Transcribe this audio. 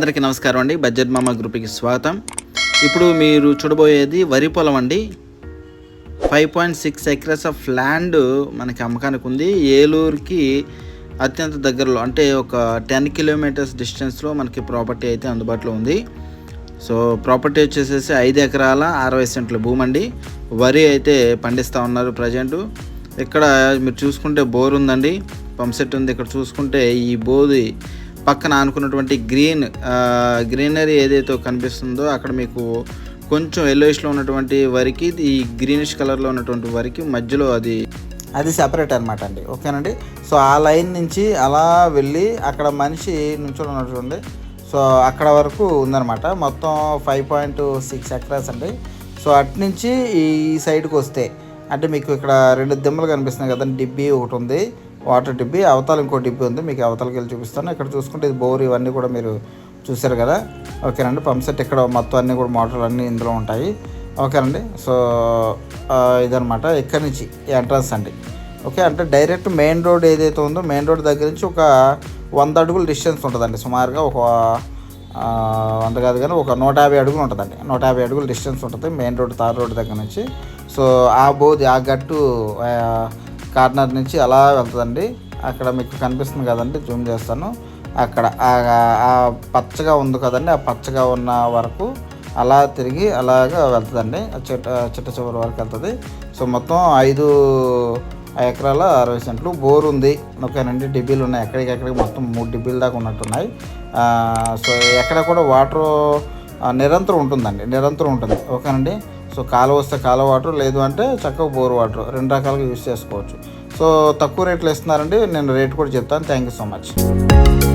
అందరికీ నమస్కారం అండి. బడ్జెట్ మామ గ్రూప్కి స్వాగతం. ఇప్పుడు మీరు చూడబోయేది వరి పొలం అండి. Five point six acres of land మనకి అమ్మకానికి ఉంది. ఏలూరుకి అత్యంత దగ్గరలో అంటే ఒక టెన్ కిలోమీటర్స్ డిస్టెన్స్లో మనకి ప్రాపర్టీ అయితే అందుబాటులో ఉంది. సో ప్రాపర్టీ వచ్చేసేసి ఐదు ఎకరాల అరవై సెంట్ల భూమి అండి. వరి అయితే పండిస్తూ ఉన్నారు ప్రజెంట్. ఇక్కడ మీరు చూసుకుంటే బోర్ ఉందండి. పంప్ సెట్ ఉంది. ఇక్కడ చూసుకుంటే ఈ బోది పక్కన అనుకున్నటువంటి గ్రీన్ గ్రీనరీ ఏదైతే కనిపిస్తుందో అక్కడ మీకు కొంచెం ఎల్లోయిష్లో ఉన్నటువంటి వరికి ఈ గ్రీనిష్ కలర్లో ఉన్నటువంటి వరికి మధ్యలో అది అది సెపరేట్ అనమాట అండి. ఓకేనండి? సో ఆ లైన్ నుంచి అలా వెళ్ళి అక్కడ మనిషి నుంచొని ఉన్నటువంటి సో అక్కడ వరకు ఉందన్నమాట. మొత్తం ఫైవ్ పాయింట్ సిక్స్ ఎకరాస్ అండి. సో అటు నుంచి ఈ సైడ్కి వస్తే అంటే మీకు ఇక్కడ రెండు దిమ్మలు కనిపిస్తున్నాయి కదండి డిబ్బి ఒకటి ఉంది. వాటర్ డిబ్బి అవతల ఇంకో డిబ్బి ఉంది మీకు అవతలకి వెళ్ళి చూపిస్తాను. ఇక్కడ చూసుకుంటే ఇది బోర్ ఇవన్నీ కూడా మీరు చూసారు కదా. ఓకేనండి పంప్ సెట్ ఇక్కడ మొత్తం అన్నీ కూడా మోటార్లు అన్నీ ఇందులో ఉంటాయి. ఓకేనండి సో ఇదనమాట ఇక్కడి నుంచి? ఎంట్రన్స్ అండి. ఓకే అంటే డైరెక్ట్ మెయిన్ రోడ్ ఏదైతే ఉందో మెయిన్ రోడ్ దగ్గర నుంచి ఒక వంద అడుగుల డిస్టెన్స్ ఉంటుందండి. సుమారుగా ఒక వంద కాదు కానీ ఒక నూట యాభై అడుగులు ఉంటుందండి. నూట యాభై అడుగుల డిస్టెన్స్ ఉంటుంది మెయిన్ రోడ్ తార్ రోడ్ దగ్గర నుంచి. సో ఆ బోది ఆ గట్టు కార్నర్ నుంచి అలా వెళ్తుందండి. అక్కడ మీకు కనిపిస్తుంది కదండి జూమ్ చేస్తాను. అక్కడ ఆ- పచ్చగా ఉంది కదండి ఆ పచ్చగా ఉన్న వరకు అలా తిరిగి అలాగా వెళ్తుందండి. ఆ చిట్ట చిట్ట చివరి వరకు వెళ్తుంది. సో మొత్తం ఐదు ఎకరాల అరవై సెంట్లు బోర్ ఉంది. ఓకేనండి డిబ్బీలు ఉన్నాయి. ఎక్కడికి ఎక్కడికి మొత్తం మూడు డిబ్బీలు దాకా ఉన్నట్టున్నాయి. సో ఎక్కడ కూడా వాటర్ నిరంతరం ఉంటుందండి నిరంతరం ఉంటుంది. ఓకేనండి. సో కాలువ వస్తే కాలువ వాటర్ లేదు అంటే చక్కగా బోర్ వాటర్ రెండు రకాలుగా యూస్ చేసుకోవచ్చు. సో తక్కువ రేట్లు ఇస్తున్నారండి నేను రేట్ కూడా చెప్తాను. Thank you so much.